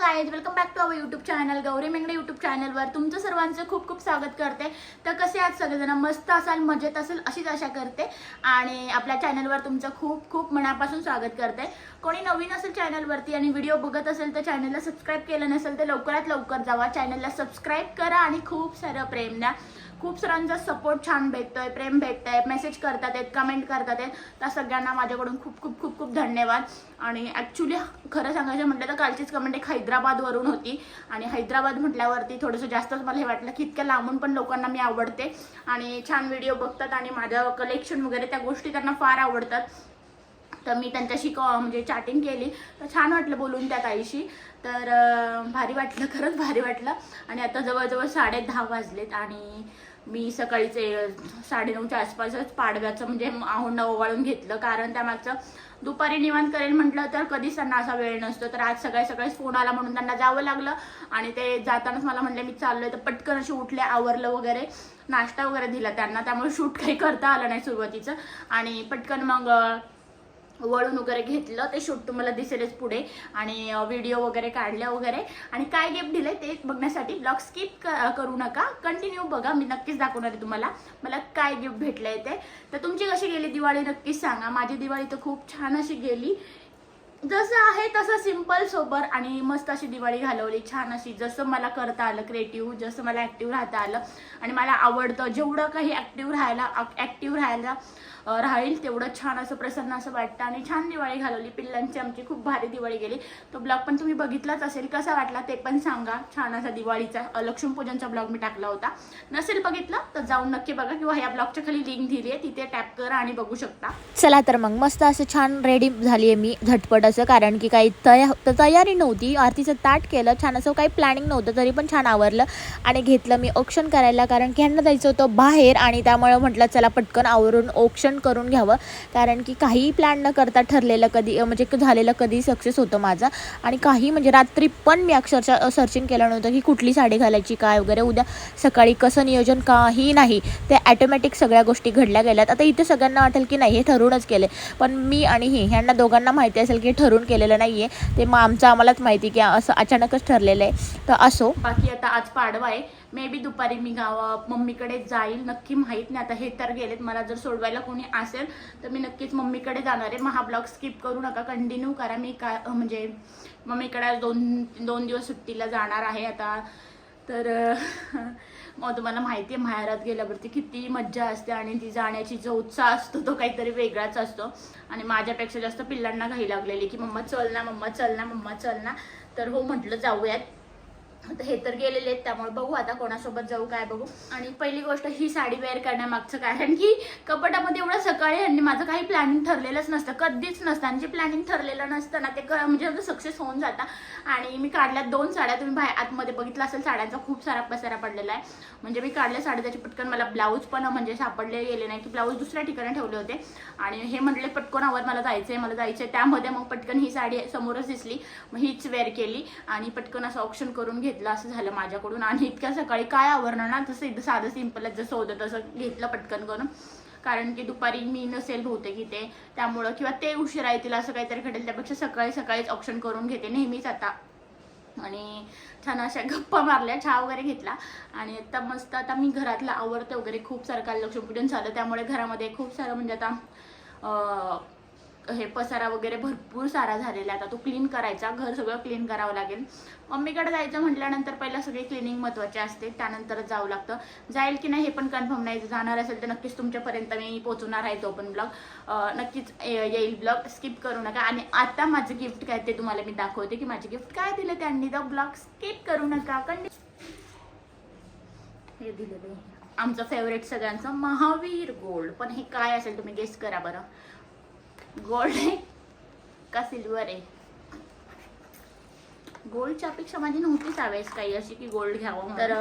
Guys welcome back to our YouTube channel Gauri Mengde YouTube चॅनलवर तुमचं सर्वांचं खूप खूप स्वागत करते. तर कसे आहात सगळेजण? मस्त असाल मजेत असेल अशीच आशा करते. आणि आपल्या चॅनलवर तुमचं खूप खूप मनापासून स्वागत करते. कोणी नवीन असेल चॅनलवरती आणि व्हिडिओ बघत असेल तर चॅनलला सबस्क्राईब केलं नसेल तर लवकरात लवकर जावा. चॅनलला सबस्क्राईब करा आणि खूप सारं प्रेम द्या. खूप सरांचा सपोर्ट छान भेटतोय प्रेम भेटतंय मेसेज करतात आहेत कमेंट करतात आहेत. त्या सगळ्यांना माझ्याकडून खूप खूप खूप खूप धन्यवाद. आणि ॲक्च्युली खरं सांगायचं म्हटलं तर कालचीच कमेंट एक हैदराबादवरून होती. आणि हैदराबाद म्हटल्यावरती थोडंसं जास्तच मला हे वाटलं की इतक्या लांबून पण लोकांना मी आवडते. आणि छान व्हिडिओ बघतात आणि माझं कलेक्शन वगैरे त्या गोष्टी त्यांना फार आवडतात. तर मी त्यांच्याशी क म्हणजे चॅटिंग केली. तर छान वाटलं बोलून त्या ताईशी. तर भारी वाटलं खरंच भारी वाटलं. आणि आता जवळजवळ साडे दहा वाजलेत आणि मी सकाळीचे साडे साडेनऊच्या आसपासच पाडव्याचं म्हणजे आहुंडा ओवाळून घेतलं. कारण त्यामागचं दुपारी निवांत करेल म्हटलं तर कधीच त्यांना असा वेळ नसतो. तर आज सकाळी सकाळीच फोन आला म्हणून त्यांना जावं लागलं. आणि ते जातानाच मला म्हणले मी चाललोय. तर पटकन अशी उठले आवरलं वगैरे. नाश्ता वगैरे दिला त्यांना. त्यामुळे शूट काही करता आलं नाही सुरुवातीचं. आणि पटकन मग वळून वगैरे घेतलं ते शूट तुम्हाला दिसेलच पुढे. आणि व्हिडिओ वगैरे काढल्या वगैरे. आणि काय गिफ्ट दिले ते बघण्यासाठी ब्लॉग स्किप करू नका. कंटिन्यू बघा मी नक्कीच दाखवणार आहे तुम्हाला. मला काय गिफ्ट भेटलंय ते. तर तुमची कशी गेली दिवाळी नक्कीच सांगा. माझी दिवाळी तर खूप छान अशी गेली. जसं आहे तसं सिंपल सोबर आणि मस्त अशी दिवाळी घालवली. छान अशी जसं मला करता आलं क्रिएटिव्ह जसं मला ॲक्टिव्ह राहता आलं. आणि मला आवडतं जेवढं काही ॲक्टिव्ह राहायला ॲक्टिव्ह राहायला राहील तेवढं छान असं प्रसन्न असं वाटतं. आणि छान दिवाळी घालवली. पिल्लांची आमची खूप भारी दिवाळी गेली. तो ब्लॉग पण तुम्ही बघितलाच असेल. कसा वाटला ते पण सांगा. छान असा दिवाळीचा लक्ष्मीपूजनचा ब्लॉग मी टाकला होता. नसेल बघितला तर जाऊन नक्की बघा किंवा ह्या ब्लॉगच्या खाली लिंक दिली आहे. तिथे टॅप करा आणि बघू शकता. चला तर मग मस्त असं छान रेडी झाली आहे मी झटपट असं. कारण की काही तया तयारी नव्हती. आरतीचं ताट केलं. छान असं काही प्लॅनिंग नव्हतं तरी पण छान आवरलं. आणि घेतलं मी ऑप्शन करायला. कारण की ह्यांना जायचं होतं बाहेर. आणि त्यामुळे म्हटलं चला पटकन आवरून ऑप्शन करून घ्यावं. कारण की काही प्लॅन न करता ठरलेलं कधी म्हणजे झालेलं कधी सक्सेस होतं माझं. आणि काही म्हणजे रात्री पण मी अक्षरशः सर्चिंग केलं नव्हतं की कुठली साडी घालायची काय वगैरे. उद्या सकाळी कसं नियोजन काही नाही. ते ॲटोमॅटिक सगळ्या गोष्टी घडल्या गेल्यात. आता इथे सगळ्यांना वाटेल की नाही हे ठरूनच केले पण मी आणि ही ह्यांना दोघांना माहिती असेल की हे ठरून केलेलं नाही आहे ते मग आमचं आम्हालाच माहिती की असं अचानकच ठरलेलं आहे. तर असो. बाकी आता आज पाडवा आहे. मे बी दुपारी मी गावा मम्मीकडे जाईल नक्की माहीत नाही. आता हे तर गेलेत मला जर सोडवायला कोणी असेल तर मी नक्कीच मम्मीकडे जाणार आहे. मग हा ब्लॉग स्किप करू नका कंटिन्यू करा. मी काय म्हणजे मम्मीकडे आज दोन दोन दिवस सुट्टीला जाणार आहे आता. तर मग तुम्हाला माहिती आहे माहेरात गेल्यावरती किती मज्जा असते आणि ती जाण्याची जो उत्साह असतो तो काहीतरी वेगळाच असतो. आणि माझ्यापेक्षा जास्त पिल्लांना घाई लागलेली की मम्मा चल ना मम्मा चल ना मम्मा चल ना. तर हो म्हटलं जाऊयात. हे तर गेलेले आहेत त्यामुळे बघू आता कोणासोबत जाऊ काय बघू. आणि पहिली गोष्ट ही साडी वेअर करण्यामागचं कारण की कपाटामध्ये एवढं सकाळी आणि माझं काही प्लॅनिंग ठरलेलंच नसतं कधीच नसतं. आणि जे प्लॅनिंग ठरलेलं नसतं ना ते क- म्हणजे सक्सेस होऊन जातं. आणि मी काढल्यात दोन साड्या तुम्ही बाहेर आतमध्ये बघितलं असेल साड्यांचा खूप सारा पसारा पडलेला आहे. म्हणजे मी काढल्या साड्या त्याची पटकन मला ब्लाऊज पण म्हणजे सापडले गेले नाही की ब्लाऊज दुसऱ्या ठिकाणी ठेवले होते. आणि हे म्हटले पटकन आवर मला आहे मला जायचं आहे त्यामध्ये मग पटकन ही साडी समोरच दिसली. मग हीच वेअर केली आणि पटकन असं ऑप्शन करून घेतलं असं झालं माझ्याकडून. आणि इतक्या सकाळी काय आवरणार ना? तसं इथं साधं सिम्पलच जसं होतं तसं घेतलं पटकन करून. कारण की दुपारी मी नसेल बहुतेक इथे. त्यामुळं किंवा ते उशिरा येतील असं काहीतरी घडेल त्यापेक्षा सकाळी सकाळीच ऑप्शन करून घेते नेहमीच आता. आणि छान अशा गप्पा मारल्या चहा वगैरे घेतला. आणि आता मस्त आता मी घरातलं आवडते वगैरे. खूप सारं काल लक्ष्मीपूजन झालं. त्यामुळे घरामध्ये खूप सारं म्हणजे आता हे पसारा वगैरे भरपूर सारा झालेला आहे. आता तो क्लीन करायचा घर सगळं क्लीन करावं लागेल. मम्मीकडे जायचं म्हटल्यानंतर पहिला सगळी क्लिनिंग महत्त्वाचे असते. त्यानंतरच जावं लागतं. जाईल की नाही हे पण कन्फर्म नाही. जाणार असेल तर नक्कीच तुमच्यापर्यंत मी पोहोचवणार आहे तो पण ब्लॉग नक्कीच ये- येईल ब्लॉग स्किप करू नका. आणि आता माझं गिफ्ट काय ते तुम्हाला मी दाखवते की माझे गिफ्ट काय दिलं त्यांनी. तर ब्लॉग स्किप करू नका. कंडि हे दिलेलं आमचं फेवरेट सगळ्यांचं महावीर गोल्ड पण हे काय असेल तुम्ही गेस करा बरं. गोल्ड आहे का सिल्वर आहे? गोल्डच्या अपेक्षा माझी नव्हतीच हवेस काही अशी की गोल्ड घ्यावं तर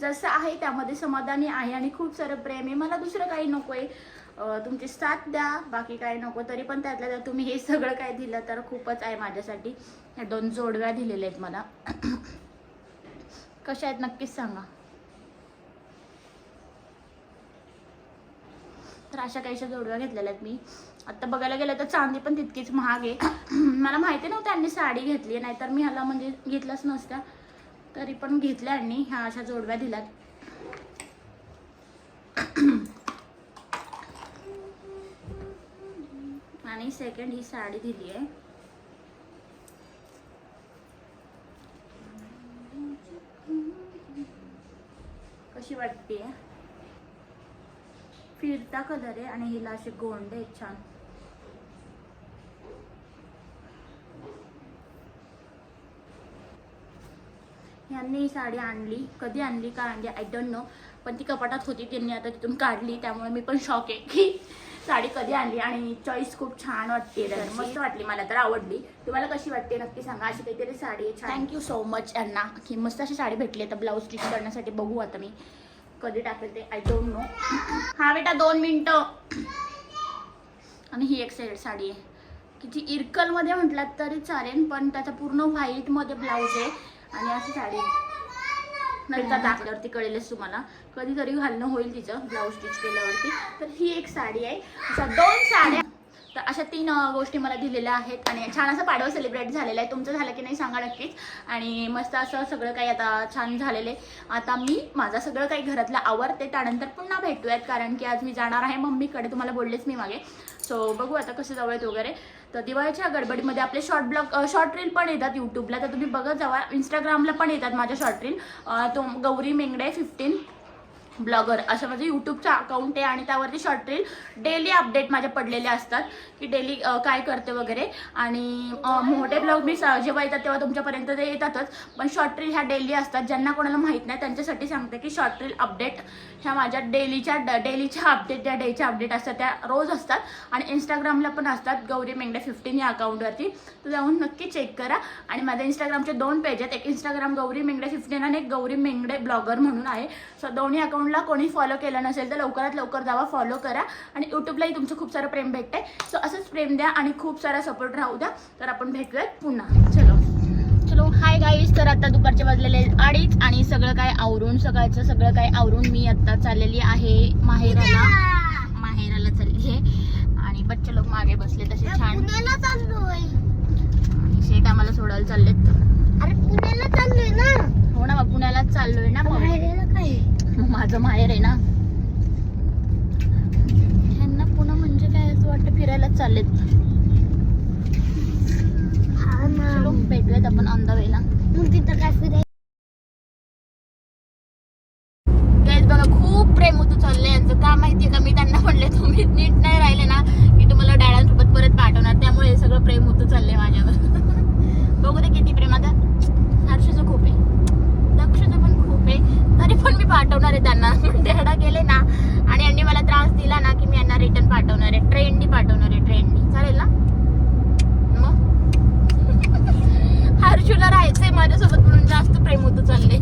जसं आहे त्यामध्ये समाधानी आहे आणि खूप सारं प्रेम आहे. मला दुसरं काही नकोय. अं, तुमची साथ द्या बाकी काही नको. तरी पण त्यातल्या त्यात तुम्ही हे सगळं काय दिलं तर खूपच आहे माझ्यासाठी. ह्या दोन जोडव्या दिलेल्या आहेत मला. कशा आहेत नक्कीच सांगा. तर अशा काहीशा जोडव्या घेतलेल्या आहेत मी. आता बघायला गेलं तर चांदी पण तितकीच महाग आहे. मला माहिती नव्हतं यांनी साडी घेतली नाहीतर मी ह्याला म्हणजे घेतलंच नसत्या तरी पण घेतल्या यांनी ह्या अशा जोडव्या दिल्यात. आणि सेकंड ही साडी दिली आहे. कशी वाटते फिरता कलर आहे आणि हिला असे गोंड आहेत छान. यांनी ही साडी आणली कधी आणली? का आणली आय डोंट नो पण ती कपाटात होती त्यांनी आता तिथून काढली त्यामुळे मी पण शॉक आहे की साडी कधी आणली? आणि चॉईस खूप छान वाटते तर मस्त वाटली मला तर आवडली. तुम्हाला कशी वाटते? नक्की सांगा. अशी काहीतरी साडी आहे थँक्यू सो मच यांना की मस्त अशी साडी भेटली आता ब्लाऊज स्टिच करण्यासाठी बघू आता मी. कधी टाकेल ते? आय डोंट नो हा बेटा दोन मिनटं. आणि ही एक साईड साडी आहे. की जी इरकलमध्ये म्हटलात तरी चालेल पण त्याचा पूर्ण व्हाईटमध्ये ब्लाऊज आहे. आणि अशी साडी. नंतर टाकल्यावरती कळेलच तुम्हाला. कधीतरी घालणं होईल तिचं ब्लाऊज स्टिच केल्यावरती. तर ही एक साडी आहे. अशा दोन साड्या. तर अशा तीन गोष्टी मला दिलेल्या आहेत. आणि छान असं पाडवा सेलिब्रेट झालेला आहे. तुमचं झालं की नाही सांगा नक्कीच. आणि मस्त असं सगळं काही आता छान झालेलं आहे. आता मी माझं सगळं काही घरातलं आवरते. त्यानंतर पुन्हा भेटूयात. कारण की आज मी जाणार आहे. मम्मीकडे तुम्हाला बोललेच मी मागे. सो बघू आता कसं जाऊयात वगैरे. तर दिवाळीच्या गडबडीमध्ये आपले शॉर्ट ब्लॉग शॉर्ट रील पण येतात यूट्यूबला तर तुम्ही बघत जावा. इंस्टाग्रामला पण येतात माझ्या शॉर्ट रील तो गौरी मेंगडे फिफ्टीन ब्लॉगर असं माझं यूट्यूबचं अकाउंट आहे आणि त्यावरती शॉर्ट रील डेली अपडेट माझ्या पडलेले असतात की डेली काय करते वगैरे. आणि मोठे ब्लॉग मी जेव्हा येतात तेव्हा तुमच्यापर्यंत ते येतातच. पण शॉर्ट रील ह्या डेली असतात. ज्यांना कोणाला माहीत नाही त्यांच्यासाठी सांगते की शॉर्ट रील अपडेट ह्या माझ्या डेलीच्या डेलीच्या अपडेट ज्या डेच्या अपडेट असतात त्या रोज असतात. आणि इंस्टाग्रामला पण असतात. गौरी मेंगडे फिफ्टीन या अकाउंटवरती तर जाऊन नक्की चेक करा. आणि माझ्या इंस्टाग्रामचे दोन पेज आहेत. एक इंस्टाग्राम गौरी मेंगडे फिफ्टीन आणि एक गौरी मेंगडे ब्लॉगर म्हणून आहे. सो दोन्ही अकाउंटला कोणी फॉलो केलं नसेल तर लवकरात लवकर जावा फॉलो करा. आणि यूट्यूबलाही तुमचं खूप सारं प्रेम भेटतंय. सो असंच प्रेम द्या आणि खूप सारा सपोर्ट राहू द्या. तर आपण भेटूयात पुन्हा. चलो. चलो हाय गाईज तर आता दुपारचे वाजलेले अडीच आणि सगळं काय आवरून सकाळचं सगळं काय आवरून मी आता चाललेली आहे माहेराला. माहेराला चालली आहे. आणि बच्चे लोक मागे बसले तसे छान. पुण्याला चाललोय. आणि शेट आम्हाला सोडायला चाललेत. अरे पुण्याला चाललोय ना हो ना मग पुण्यालाच चाललोय ना मग बाहेर काय मग माझं माहेर आहे ना. ह्यांना पुन्हा म्हणजे काय असं वाटतं फिरायलाच चाललेत हा ना चलो भेटूयात आपण ऑन द वेला मग तिथं काय फिरायचं गाईज बघा खूप प्रेम होतं चाललंय यांचं का माहितीये का मी त्यांना म्हणले तुम्ही नीट नाही राहिले ना की तुम्हाला डॅडांसोबत परत पाठवणार त्यामुळे हे सगळं प्रेम होतं चाललंय माझ्यावर बघू दे किती प्रेम आता हर्षचं खूप आहे दक्षचं पण खूप आहे तरी पण मी पाठवणार आहे त्यांना. तेवढा गेले ना. आणि यांनी मला त्रास दिला ना की मी यांना रिटर्न पाठवणार आहे. ट्रेननी पाठवणार आहे ट्रेननी चालेल ना? मग? हर्षूला राहायचंय माझ्यासोबत म्हणून जास्त प्रेम होतं चालले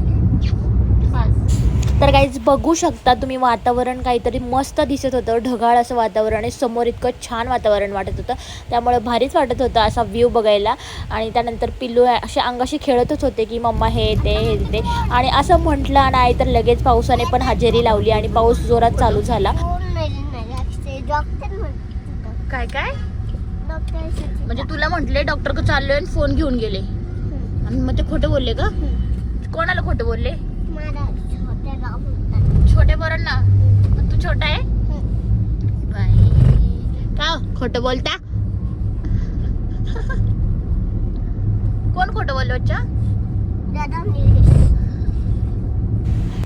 बस. तर काहीच बघू शकता तुम्ही वातावरण काहीतरी मस्त दिसत होतं. ढगाळ असं वातावरण आहे. समोर इतकं छान वातावरण वाटत होतं. त्यामुळे भारीच वाटत होतं असा व्ह्यू बघायला. आणि त्यानंतर पिल्लू असे अंगाशी खेळतच होते की मम्मा हे येते हे येते आणि असं म्हटलं नाही तर लगेच पावसाने पण हजेरी लावली आणि पाऊस जोरात चालू झाला. काय काय? म्हणजे तुला म्हटले डॉक्टर चाललोय आणि फोन घेऊन गेले. आणि मग ते खोटे बोलले का? कोणाला खोटे बोलले मला छोट्या गाव म्हणतात छोटे पोरांना मग तू छोटा आहे? बाई. का खोटं बोलता? कोण खोटं बोललो दादा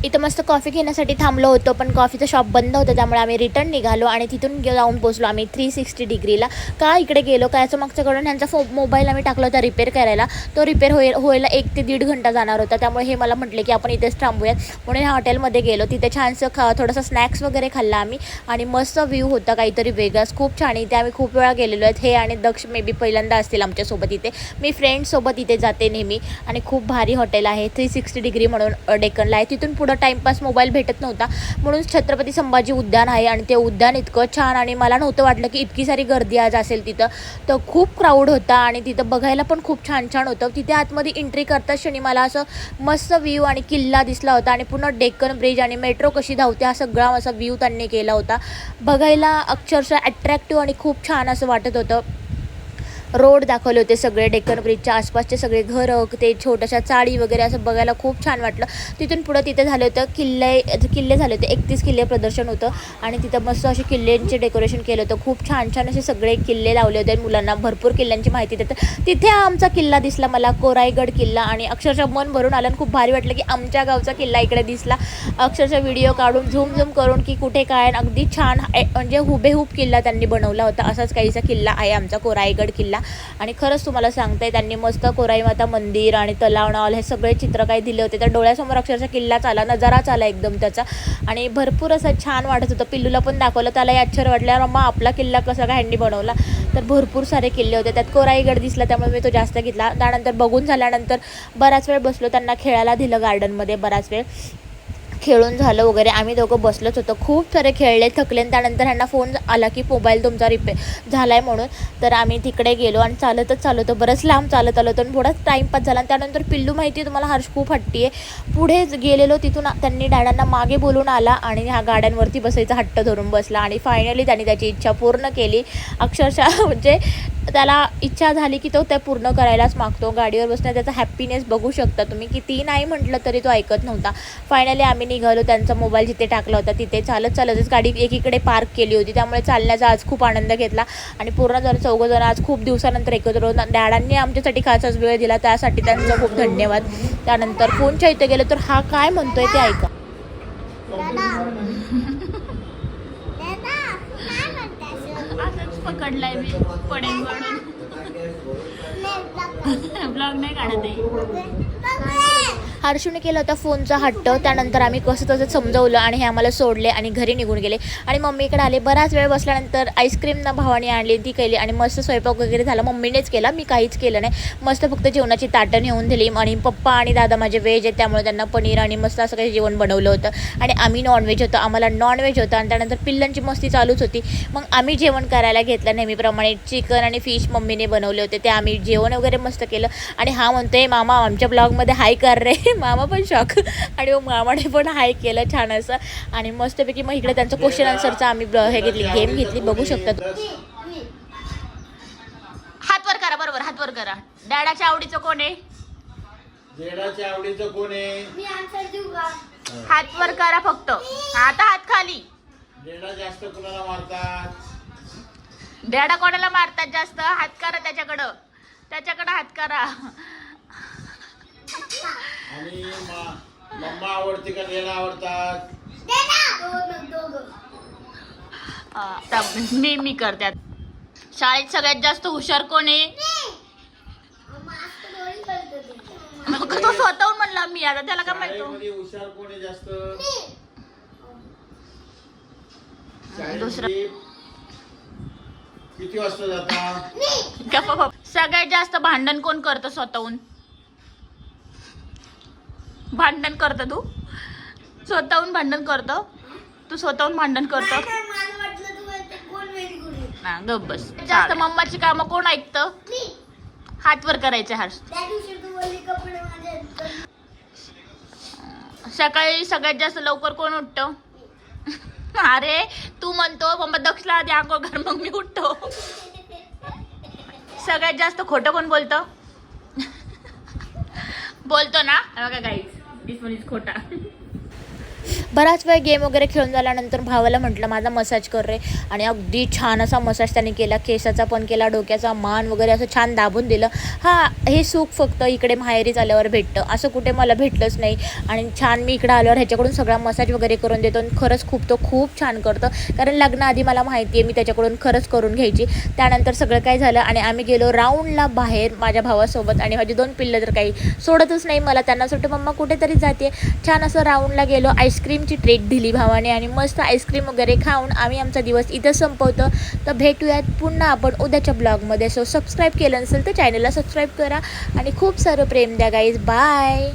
इथं मस्त कॉफी घेण्यासाठी थांबलो होतो पण कॉफीचं शॉप बंद होतं त्यामुळे आम्ही रिटर्न निघालो आणि तिथून जाऊन पोचलो आम्ही थ्री सिक्स्टी डिग्रीला का इकडे गेलो? काय असं मागच्याकडून ह्यांचा फो मोबाईल आम्ही टाकला होता रिपेअर करायला. तो रिपेअर होईल व्हायला एक ते दीड घंटा जाणार होता. त्यामुळे हे मला म्हटले की आपण इथेच थांबूयात. म्हणून ह्या हॉटेलमध्ये गेलो. तिथे छानसं खा थोडंसं स्नॅक्स वगैरे खाल्ला आम्ही. आणि मस्त व्ह्यू होता काहीतरी वेगळाच. खूप छान. इथे आम्ही खूप वेळा गेलेलो आहेत. हे आणि दक्ष मे बी पहिल्यांदा असतील आमच्यासोबत इथे. मी फ्रेंड्ससोबत इथे जाते नेहमी. आणि खूप भारी हॉटेल आहे. थ्री सिक्स्टी डिग्री म्हणून डेकनला आहे. तिथून पुढे पुढं टाईमपास मोबाईल भेटत नव्हता. म्हणून छत्रपती संभाजी उद्यान आहे आणि ते उद्यान इतकं छान आणि मला नव्हतं वाटलं की इतकी सारी गर्दी आज असेल तिथं. तर खूप क्राऊड होता आणि तिथं बघायला पण खूप छान छान होतं. तिथे आतमध्ये एंट्री करता क्षणी मला असं मस्त व्ह्यू आणि किल्ला दिसला होता आणि पुन्हा डेक्कन ब्रिज आणि मेट्रो कशी धावते हा सगळा असा व्ह्यू त्यांनी केला होता. बघायला अक्षरशः अट्रॅक्टिव्ह आणि खूप छान असं वाटत होतं. रोड दाखवले होते सगळे डेक्कन ब्रिजच्या आसपासचे सगळे घरं ते छोट्याशा चाळी वगैरे असं बघायला खूप छान वाटलं. तिथून पुढं तिथे झालं होतं किल्ले किल्ले झाले होते एकतीस किल्ले प्रदर्शन होतं आणि तिथं मस्त असे किल्ल्यांचे डेकोरेशन केलं होतं. खूप छान छान असे सगळे किल्ले लावले होते मुलांना भरपूर किल्ल्यांची माहिती देतं तिथे आमचा किल्ला दिसला मला कोरायगड किल्ला आणि अक्षरशः मन भरून आलं आणि खूप भारी वाटलं की आमच्या गावचा किल्ला इकडे दिसला. अक्षरशः व्हिडिओ काढून झूम झूम करून की कुठे काय अगदी छान म्हणजे हुबेहूब किल्ला त्यांनी बनवला होता. असाच काहीसा किल्ला आहे आमचा कोरायगड किल्ला. आणि खरंच तुम्हाला सांगते त्यांनी मस्त कोराई माता मंदिर आणि तलाव नावल हे सगळे चित्र काही दिले होते. तर डोळ्यासमोर अक्षरशः किल्लाच आला नजाराच आला एकदम त्याचा. आणि भरपूर असं छान वाटत होतं. पिल्लूला पण दाखवलं. त्यालाही आश्चर्य वाटलं मग आपला किल्ला कसा काय ह्यांनी बनवला? तर भरपूर सारे किल्ले होते. त्यात कोराईगड दिसला त्यामुळे मी तो जास्त घेतला. त्यानंतर बघून झाल्यानंतर बराच वेळ बसलो त्यांना खेळायला दिलं गार्डनमध्ये बराच वेळ. खेळून झालं वगैरे आम्ही दोघं बसलोच होतो. खूप सारे खेळले थकले. आणि त्यानंतर ह्यांना फोन आला की मोबाईल तुमचा रिपेअर झाला आहे म्हणून. तर आम्ही तिकडे गेलो आणि चालतच चालू होतो. बरंच लांब चालत आलो होतो आणि थोडाच टाईमपास झाला. आणि त्यानंतर पिल्लू माहिती आहे तुम्हाला हर्ष खूप हट्टी आहे. पुढे गेलेलो तिथून त्यांनी डॅडांना मागे बोलून आला आणि ह्या गाड्यांवरती बसायचा हट्ट धरून बसला. आणि फायनली त्यांनी त्याची इच्छा पूर्ण केली. अक्षरशः म्हणजे त्याला इच्छा झाली की तो ते पूर्ण करायलाच मागतो. गाडीवर बसण्या त्याचा हॅपीनेस बघू शकता तुम्ही. किती नाही म्हटलं तरी तो ऐकत नव्हता. फायनली आम्ही निघालो त्यांचा मोबाईल जिथे टाकला होता तिथे चालत चालतच गाडी एकीकडे पार्क केली होती त्यामुळे चालण्याचा आज खूप आनंद घेतला. आणि पूर्ण जण चौघंजण आज खूप दिवसानंतर एकत्र होऊन डॅडांनी आमच्यासाठी खासच वेळ दिला त्यासाठी त्यांचा खूप धन्यवाद. त्यानंतर फोनच्या इथे गेलं तर हा काय म्हणतोय ते ऐका दादा दादा काय म्हणतेस असंच पकडलाय मी पडेल म्हणून. ब्लॉग नाही काढत आहे. हर्षूने केला होता फोनचा हट्ट. त्यानंतर आम्ही कसं तसं समजवलं आणि हे आम्हाला सोडले आणि घरी निघून गेले. आणि मम्मीकडे आले. बराच वेळ बसल्यानंतर आईस्क्रीम ना भावाने आणली ती केली आणि मस्त स्वयंपाक वगैरे झाला. मम्मीनेच केला. मी काहीच केलं नाही. मस्त फक्त जेवणाची ताटं नेऊन दिली. आणि पप्पा आणि दादा माझे व्हेज आहेत त्यामुळे त्यांना पनीर आणि मस्त असं काही जेवण बनवलं होतं. आणि आम्ही नॉनव्हेज होतं. आम्हाला नॉनव्हेज होतं. आणि त्यानंतर पिल्लांची मस्ती चालूच होती. मग आम्ही जेवण करायला घेतलं नेहमीप्रमाणे. चिकन आणि फिश मम्मीने बनवले होते. ते आम्ही जेवण वगैरे मस्त केलं. आणि हा म्हणतोय मामा आमच्या ब्लॉगमध्ये हाय कर रे. मामा पण शॉक आणि मग मामाने पण हाय केलं छान असं. आणि मस्तपैकी मग इकडे त्यांचं क्वेश्चन आन्सरचं आम्ही हे घेतली गेम घेतली बघू शकता तुम्ही. हात वर करा बरोबर हात वर करा. डॅडाच्या आवडीचं कोण आहे? जेडाच्या आवडीचं कोण आहे? मी आन्सर देऊ का? हात वर करा फक्त. आता हात खाली. जेडा जास्त कुणाला मारतात? डॅडा कोणाला मारतात जास्त? हात करा त्याच्याकडं. त्याच्याकडं हात करा. आणि मा- मम्मा आवडते का जेडा आवडतात? आता मी मी करते. शाळेत सगळ्यात जास्त हुशार कोण आहे? मग तो. स्वतःहून म्हणला मी आता त्याला काय शाळेमध्ये हुशार कोण आहे जास्त? दुसरं. किती वाजता जाता? गप्पा. सगळ्यात जास्त भांडण कोण करतं स्वतःहून? भांडण करतं तू? स्वतःहून भांडण करतो? तू स्वतःहून भांडण करतो? हा बस. जास्त मम्माची कामं कोण ऐकतं? मी. हात वर करायचे हर्ष माझे सकाळी सगळ्यात जास्त लवकर कोण उठतं? अरे तू म्हणतो मम्मा दक्षला आधी आंघोळ कर मग मी उठतो. सगळ्यात जास्त खोटं कोण बोलतं? बोलतो ना? बघा गाईज દિસ વન ઇઝ ખોટા बराच वेळ गेम वगैरे खेळून झाल्यानंतर भावाला म्हटलं माझा मसाज कर रे. आणि अगदी छान असा मसाज त्याने केला. केसाचा पण केला डोक्याचा मान वगैरे असं छान दाबून दिलं. हा हे सुख फक्त इकडे माहेरीच आल्यावर भेटतं. असं कुठे मला भेटलंच नाही. आणि छान मी इकडे आल्यावर ह्याच्याकडून सगळा मसाज वगैरे करून देतो. आणि खरंच खूप तो खूप छान करतं. कारण लग्नाआधी मला माहिती आहे मी त्याच्याकडून खरंच करून घ्यायची. त्यानंतर सगळं काय झालं आणि आम्ही गेलो राऊंडला बाहेर माझ्या भावासोबत. आणि माझी दोन पिल्लं तर काही सोडतच नाही. मला त्यांना सुट्टी मम्मा कुठेतरी जाते छान असं राऊंडला गेलो. आईस्क्रीम आईस्क्रीमची ट्रीट दिली भावाने आणि मस्त आईस्क्रीम वगैरे खाऊन आम्ही आमचा दिवस इथं संपवतो. तर भेटूयात पुन्हा आपण उद्याच्या ब्लॉगमध्ये. सो सबस्क्राईब केलं नसेल तर चॅनलला सबस्क्राईब करा. आणि खूप सारं प्रेम द्या गाईज बाय